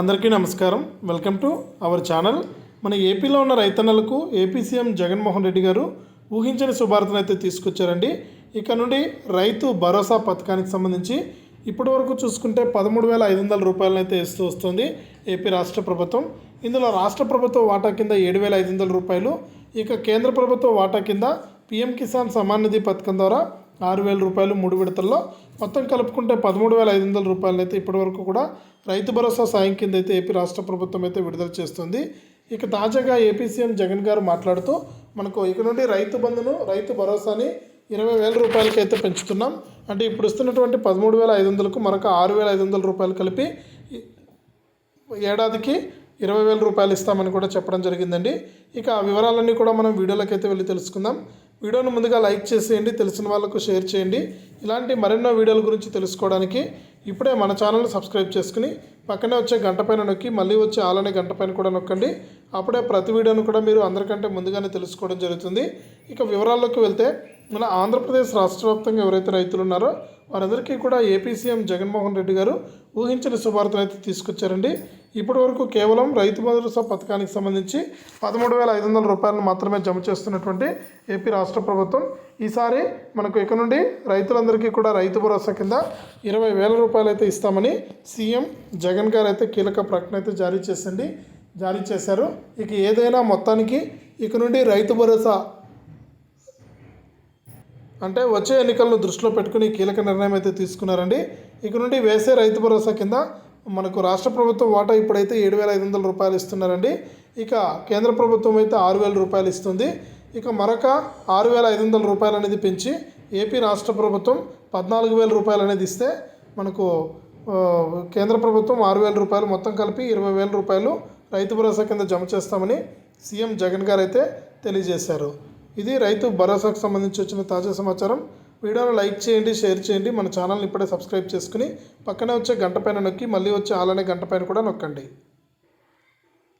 అందరికీ నమస్కారం. Welcome to our channel. మన ఏపీలో ఉన్న రైతన్నలకు ఏపీ సీఎం జగన్మోహన్ రెడ్డి గారు ఊహించని శుభార్తను అయితే తీసుకొచ్చారండి. ఇక నుండి రైతు భరోసా పథకానికి సంబంధించి ఇప్పటి వరకు చూసుకుంటే పదమూడు వేల ఐదు వందల రూపాయలను అయితే ఇస్తూ వస్తుంది ఏపీ రాష్ట్ర ప్రభుత్వం. ఇందులో రాష్ట్ర ప్రభుత్వ వాటా కింద ఏడు వేల ఐదు వందల రూపాయలు. ఇక కేంద్ర ప్రభుత్వ వాటా కింద పీఎం కిసాన్ సమాన్ నిధి పథకం ద్వారా ఆరు వేల రూపాయలు మూడు విడతల్లో. మొత్తం కలుపుకుంటే పదమూడు వేల ఐదు వందల రూపాయలు అయితే ఇప్పటివరకు కూడా రైతు భరోసా సాయం కింద అయితే ఏపీ రాష్ట్ర ప్రభుత్వం అయితే విడుదల చేస్తుంది. ఇక తాజాగా ఏపీ సీఎం జగన్ గారు మాట్లాడుతూ మనకు ఇక నుండి రైతు బంధును రైతు భరోసాని ఇరవై వేల రూపాయలకి అయితే పెంచుతున్నాం. అంటే ఇప్పుడు ఇస్తున్నటువంటి పదమూడు వేల ఐదు వందలకు మరొక ఆరు వేల ఐదు వందల రూపాయలు కలిపి ఏడాదికి ఇరవై వేల రూపాయలు ఇస్తామని కూడా చెప్పడం జరిగిందండి. ఇక ఆ వివరాలన్నీ కూడా మనం వీడియోలోకి అయితే వెళ్ళి తెలుసుకుందాం. వీడియోను ముందుగా లైక్ చేసేయండి తెలిసిన వాళ్ళకు షేర్ చేయండి. ఇలాంటి మరెన్నో వీడియోల గురించి తెలుసుకోవడానికి ఇప్పుడే మన ఛానల్ని సబ్స్క్రైబ్ చేసుకుని పక్కనే వచ్చే గంట పైన నొక్కి మళ్ళీ వచ్చే ఆలనే గంట పైన కూడా నొక్కండి. అప్పుడే ప్రతి వీడియోను కూడా మీరు అందరికంటే ముందుగానే తెలుసుకోవడం జరుగుతుంది. ఇక వివరాల్లోకి వెళ్తే మన ఆంధ్రప్రదేశ్ రాష్ట్ర వ్యాప్తంగా ఎవరైతే రైతులు ఉన్నారో వారందరికీ కూడా ఏపీ సీఎం జగన్మోహన్ రెడ్డి గారు ఊహించిన శుభార్తను అయితే తీసుకొచ్చారండి. ఇప్పటి వరకు కేవలం రైతు భరోసా పథకానికి సంబంధించి పదమూడు వేల ఐదు వందల రూపాయలను మాత్రమే జమ చేస్తున్నటువంటి ఏపీ రాష్ట్ర ప్రభుత్వం. ఈసారి మనకు ఇక నుండి రైతులందరికీ కూడా రైతు భరోసా కింద ఇరవై వేల రూపాయలు అయితే ఇస్తామని సీఎం జగన్ గారు అయితే కీలక ప్రకటన అయితే జారీ చేసండి జారీ చేశారు. ఇక ఏదైనా మొత్తానికి ఇక నుండి రైతు భరోసా అంటే వచ్చే ఎన్నికలను దృష్టిలో పెట్టుకుని కీలక నిర్ణయం అయితే తీసుకున్నారండి. ఇక నుండి వేసే రైతు భరోసా కింద మనకు రాష్ట్ర ప్రభుత్వం వాటా ఇప్పుడైతే ఏడు వేల ఐదు వందల రూపాయలు ఇస్తున్నారండి. ఇక కేంద్ర ప్రభుత్వం అయితే ఆరు వేల రూపాయలు ఇస్తుంది. ఇక మరొక ఆరు వేల ఐదు వందల రూపాయలు అనేది పెంచి ఏపీ రాష్ట్ర ప్రభుత్వం పద్నాలుగు వేల రూపాయలు అనేది ఇస్తే మనకు కేంద్ర ప్రభుత్వం ఆరు వేల రూపాయలు మొత్తం కలిపి ఇరవై వేల రూపాయలు రైతు భరోసా కింద జమ చేస్తామని సీఎం జగన్ గారు అయితే తెలియజేశారు. ఇది రైతు భరోసాకు సంబంధించి వచ్చిన తాజా సమాచారం. వీడియోను లైక్ చేయండి షేర్ చేయండి. మన ఛానల్ని ఇప్పుడే సబ్స్క్రైబ్ చేసుకుని పక్కనే వచ్చే గంట పైన నొక్కి మళ్ళీ వచ్చే అలానే గంట పైన కూడా నొక్కండి.